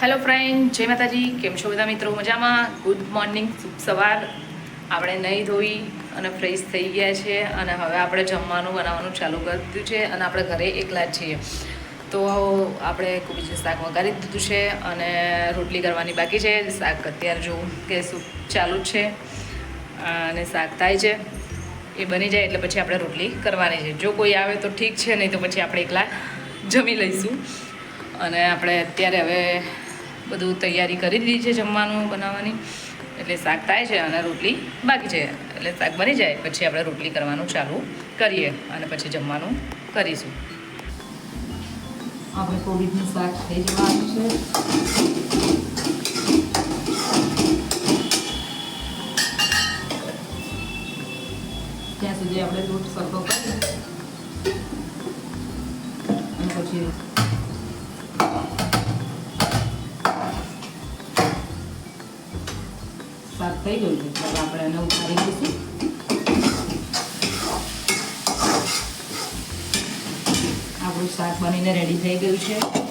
Hello friend જય માતાજી. કેમ છો બધા મિત્રો? મજામાં? ગુડ મોર્નિંગ શુભ સવાર. આપણે નહીં ધોઈ અને ફ્રેશ થઈ ગયા છે અને હવે આપણે જમવાનું, બનાવવાનું ચાલુ કરી દીધું છે અને આપણે ઘરે એકલા જ છીએ. તો આપણે કોબીજનું શાક વઘારી દીધું છે અને રોટલી કરવાની બાકી છે. શાક અત્યારે જોવું કે શું ચાલુ છે અને શાક થાય છે. એ બની જાય એટલે પછી આપણે રોટલી કરવાની છે. જો કોઈ આવે તો ઠીક છે, નહીં તો પછી આપણે એકલા જમી લઈશું. અને આપણે અત્યારે હવે બધું તૈયારી કરી દીધી છે જમવાનું, બનાવવાની. એટલે શાક થાય છે અને રોટલી બાકી છે. એટલે શાક બની જાય, પછી આપણે રોટલી કરવાનું ચાલુ કરીએ અને પછી જમવાનું કરીશું. આપણે કોબીજનું શાક થઈ જવાનું છે. ત્યાં સુધી આપણે દૂધ સરખો કરીએ અને પછી શાક થઈ ગયું છે. એટલે આપણે એને ઉતારી દઈશું. આપણું શાક બનીને રેડી થઈ ગયું છે.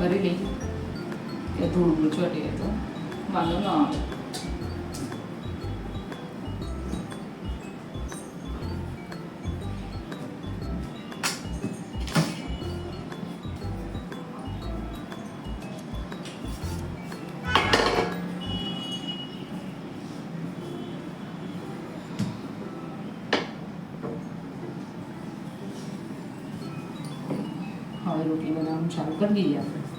કરી લઈ કે ધૂળ ચોટી તો વાંધો ન આવે. હવે રોટલી બનાવવાનું ચાલુ કરી દઈએ આપણી.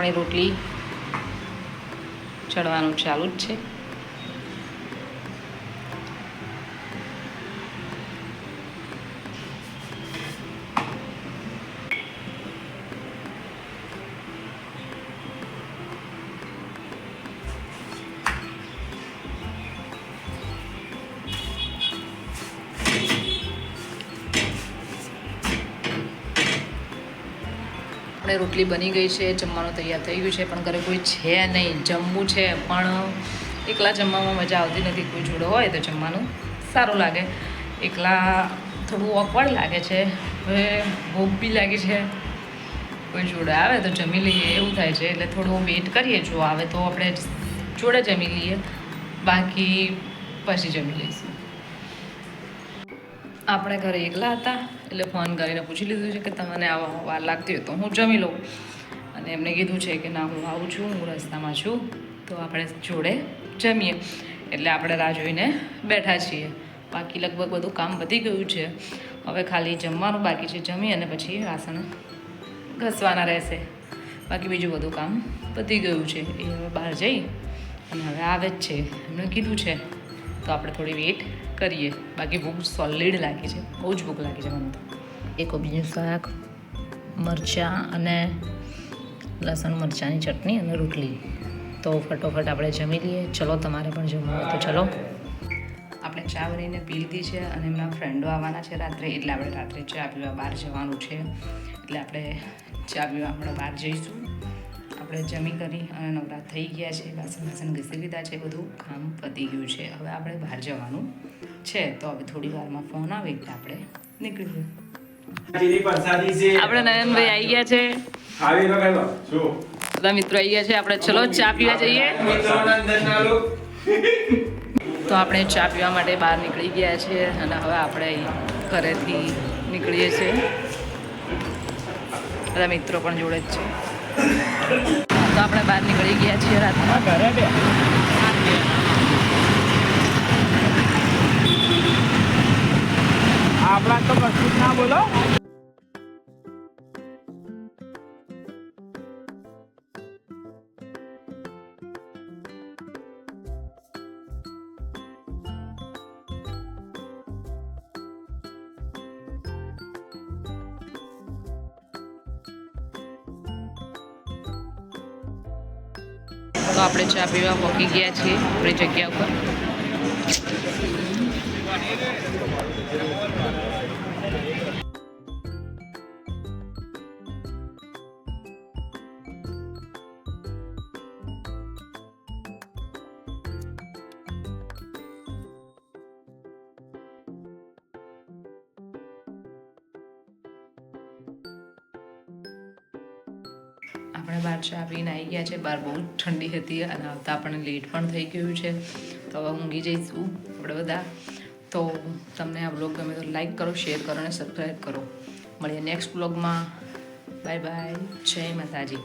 આપણી રોટલી ચડવાનું ચાલુ જ છે. આપણે રોટલી બની ગઈ છે, જમવાનું તૈયાર થઈ ગયું છે, પણ ઘરે કોઈ છે નહીં. જમવું છે, પણ એકલા જમવામાં મજા આવતી નથી. કોઈ જોડે હોય તો જમવાનું સારું લાગે. એકલા થોડું ઓકવર્ડ લાગે છે. હવે ભૂખ બી લાગે છે. કોઈ જોડે આવે તો જમી લઈએ, એવું થાય છે. એટલે થોડું વેઇટ કરીએ, જો આવે તો આપણે જોડે જમી લઈએ. બાકી પછી જમી લઈશું. આપણે ઘરે એકલા હતા, એટલે ફોન કરીને પૂછી લીધું છે કે તમને આવા વાર લાગતી હોય તો હું જમી લઉં. અને એમને કીધું છે કે ના, હું આવું છું, હું રસ્તામાં છું, તો આપણે જોડે જમીએ. એટલે આપણે રાહ જોઈને બેઠા છીએ. બાકી લગભગ બધું કામ વધી ગયું છે. હવે ખાલી જમવાનું બાકી છે. જમી અને પછી વાસણ ઘસવાના રહેશે. બાકી બીજું બધું કામ પતી ગયું છે. એ હવે બહાર જઈ અને હવે આવે જ છે. એમણે કીધું છે તો આપણે થોડી વેઇટ કરીએ. બાકી ભૂખ સોલિડ લાગી છે. બહુ જ ભૂખ લાગી છે મને તો. એક બીજું શાક મરચાં અને લસણ મરચાંની ચટણી અને રોટલી. તો ફટોફટ આપણે જમી લઈએ. ચલો તમારે પણ જમવું હોય તો ચલો. આપણે ચા બનાવીને પી લીધી છે અને એમના ફ્રેન્ડો આવવાના છે રાત્રે. એટલે આપણે રાત્રે ચા પીવા બહાર જવાનું છે. એટલે આપણે ચા પીવા આપણે બહાર જઈશું. આપણે જમી કરી અને નવરા થઈ ગયા છે વાસણ વાસણ ઘસી લીધા છે બધું કામ પતી ગયું છે. હવે આપણે બહાર જવાનું છે તો હવે થોડી વારમાં ફોન આવે એટલે આપણે નીકળીએ. ચીની પરસાદી છે. આપણે નયનભાઈ આવી ગયા છે. બધા મિત્રો આવી ગયા છે આપણે ચલો ચા પીવા જઈએ. તો આપણે ચા પીવા માટે બહાર નીકળી ગયા છીએ અને હવે આપણે ઘરેથી નીકળીએ છીએ. બધા મિત્રો પણ જોડે જ છે. તો આપણે બહાર નીકળી ગયા છીએ રાતમાં. ઘરે બે. આપણા તો કશું ના બોલો. તો આપણે ચા પીવા પહોંચી ગયા છીએ આપણી જગ્યા ઉપર. આપણે બહાર ચા પીને આવી ગયા છે. બહાર બહુ ઠંડી હતી અને આવતા આપણને લેટ પણ થઈ ગયું છે. તો હવે ઊંઘી જઈશું. આપણે બધા. તો તમને આ બ્લોગ ગમે તો લાઈક કરો શેર કરો અને સબસ્ક્રાઈબ કરો. મળીએ નેક્સ્ટ બ્લોગમાં બાય બાય જય માતાજી.